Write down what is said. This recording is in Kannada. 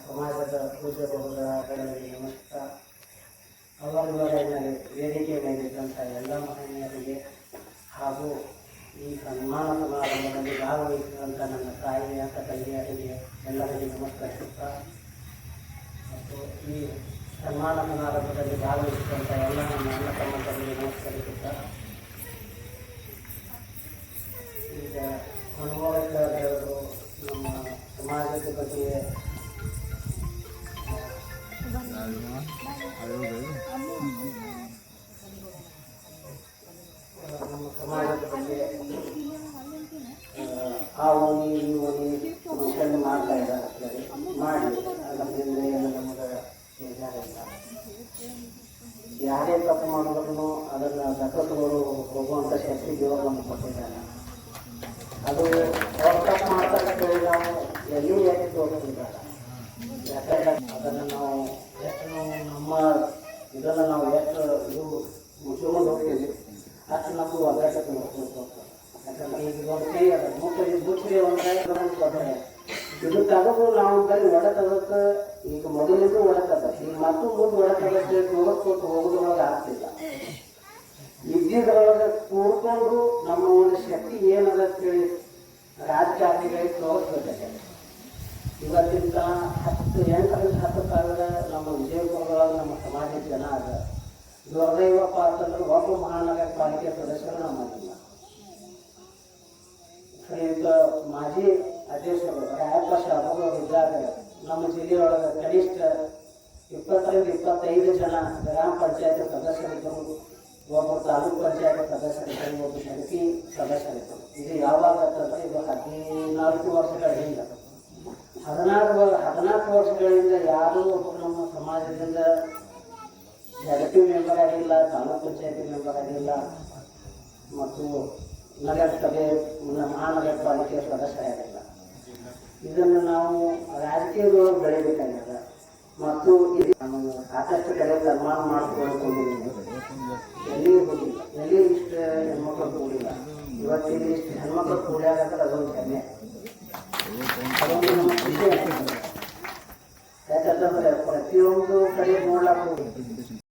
ಸಮಾಜದ ಪೂಜ್ಯ ಬಹುಗಳಿಗೆ ನಮಸ್ಕಾರ ಅವರುಗಳಲ್ಲಿ ವೇದಿಕೆ ಮೇಲಿದ್ದಂಥ ಎಲ್ಲ ಮಹನೀಯರಿಗೆ ಹಾಗೂ ಈ ಸನ್ಮಾನ ಸಮಾರಂಭದಲ್ಲಿ ಭಾಗವಹಿಸಿದಂಥ ನನ್ನ ತಾಯಿ ತಂದೆಯರಿಗೆ ಎಲ್ಲರಿಗೆ ನಮಸ್ಕರಿಸುತ್ತಾ ಮತ್ತು ಈ ಸನ್ಮಾನ ಸಮಾರಂಭದಲ್ಲಿ ಭಾಗವಹಿಸಿದಂಥ ಎಲ್ಲ ನನ್ನ ಅಣ್ಣ ತಮ್ಮಂದರಿಗೆ ನಮಸ್ಕರಿಸುತ್ತಾ ಈಗ ಅನುಭವಿಸಿದ ನಮ್ಮ ಸಮಾಜದ ಬಗ್ಗೆ ನಮ್ಮ ಆ ಓಣಿ ಈ ಓಣಿ ಮಾಡ್ತಾ ಇದ್ದಾರೆ ಮಾಡಿ ಅದರಿಂದ ಏನು ನಮಗೆ ಬೇಜಾರಿಲ್ಲ ಯಾರೇ ತಪ್ಪು ಮಾಡಿದ್ರು ಅದನ್ನು ಸತತವರು ಹೋಗುವಂಥ ಶಕ್ತಿ ದೇವರು ನಮಗೆ ಕೊಟ್ಟಿದ್ದಾನೆ ಅದು ಅವ್ರು ತಪ್ಪು ಮಾಡ್ತಾರೆ ನಾವು ಎಲ್ಲಿ ಎತ್ತಿ ತೋರಿಸಿದ್ದಾರೆ ಯಾಕಂದ್ರೆ ಅದನ್ನು ನಾವು ಇದನ್ನು ನಾವು ಎಷ್ಟು ಇದು ಮುಚ್ಕೊಂಡು ಹೋಗ್ತೀವಿ? ಅಷ್ಟು ನಮಗೂ ನೋಡ್ಕೊಂಡು ಹೋಗ್ತಾರೆ ಯಾಕಂದ್ರೆ ಈಗ ಒಂದು ಕೈ ಅದ ಮುಖ್ಯ ಮುಚ್ಚಿಗೆ ಒಂದು ಇದು ತಗದು ನಾವು ಬರೀ ಒಡತದಕ್ಕೆ ಈಗ ಮೊದಲಿಂದ ಒಡತದ ಈಗ ಮತ್ತು ಮುಂದೆ ಒಡತದಕ್ಕೆ ನೋಡ್ಕೊಂಡು ಹೋಗೋದ್ರೊಳಗೆ ಆಗ್ತಿಲ್ಲ. ಇದ್ದಿದ್ರೊಳಗೆ ಕೂಡ್ಕೊಂಡು ನಮ್ಮ ಒಂದು ಶಕ್ತಿ ಏನದ ಅಂತೇಳಿ ರಾಜಕಾರಣಿಗಳಿಗೆ ತೋರಿಸ್ಬೇಕು. ಇವತ್ತಿಂದ ಹತ್ತು ಎಂಟರಿಂದ ಹತ್ತು ಸಾವಿರ ನಮ್ಮ ವಿಜಯಪುರದೊಳಗೆ ನಮ್ಮ ಸಮಾಜದ ಜನ ಅದ. ದುರ್ದೈವಪ್ಪ ಅಂತಂದ್ರೆ ಒಬ್ಬ ಮಹಾನಗರ ಪಾಲಿಕೆ ಸದಸ್ಯರು ನಮ್ಮದಿಲ್ಲ ಶ್ರೀಯುತ ಮಾಜಿ ಅಧ್ಯಕ್ಷರು, ರಾಯಪ್ಪ ಶಾಬರು ಇದ್ದಾಗ ನಮ್ಮ ಜಿಲ್ಲೆಯೊಳಗೆ ಕನಿಷ್ಠ ಇಪ್ಪತ್ತರಿಂದ ಇಪ್ಪತ್ತೈದು ಜನ ಗ್ರಾಮ ಪಂಚಾಯತ್ ಸದಸ್ಯರಿದ್ದರು. ಒಬ್ಬ ತಾಲೂಕು ಪಂಚಾಯತ್ ಸದಸ್ಯರಿದ್ದರು, ಒಬ್ಬ ಸಮಿತಿ ಸದಸ್ಯರಿದ್ದರು. ಇದು ಯಾವಾಗ ಇದು ಹದಿನಾಲ್ಕು ವರ್ಷಗಳ ಹಿಂದೆ ಹದಿನಾಲ್ಕು ಹದಿನಾಲ್ಕು ವರ್ಷಗಳಿಂದ ಯಾರೂ ಒಬ್ಬರು ನಮ್ಮ ಸಮಾಜದಿಂದ ನೆಗೆಟಿವ್ ಮೆಂಬರ್ ಆಗಿಲ್ಲ ತಾಲೂಕು ಪಂಚಾಯತಿ ಮೆಂಬರ್ ಆಗಿಲ್ಲ. ಮತ್ತು ನಗರಸಭೆ ಪಾಲಿಕೆ ಸದಸ್ಯರಾಗಿಲ್ಲ ಇದನ್ನು ನಾವು ರಾಜಕೀಯದೊಳಗೆ ಬೆಳಿಬೇಕಾಗ್ಯದ ಮತ್ತು ಇದು ನಾವು ಸಾಕಷ್ಟು ಕಡೆ ಸನ್ಮಾನ ಮಾಡಿಕೊಂಡಿದ್ದೀನಿ ಎಲ್ಲಿ ಹೋಗಿಲ್ಲ, ಎಲ್ಲಿ ಇಷ್ಟು ಹೆಣ್ಮಕ್ಳು ಕೂಡಿಲ್ಲ. ಇವತ್ತಿನ ಇಷ್ಟು ಹೆಣ್ಮಕ್ಳು ಕೂಡ್ಯಾಗಂದ್ರೆ ಅದೊಂದು ಹೆಮ್ಮೆ. ಅದೊಂದು ನಮ್ಮ. ಯಾಕಂತಂದ್ರೆ ಪ್ರತಿಯೊಂದು ಕಡೆ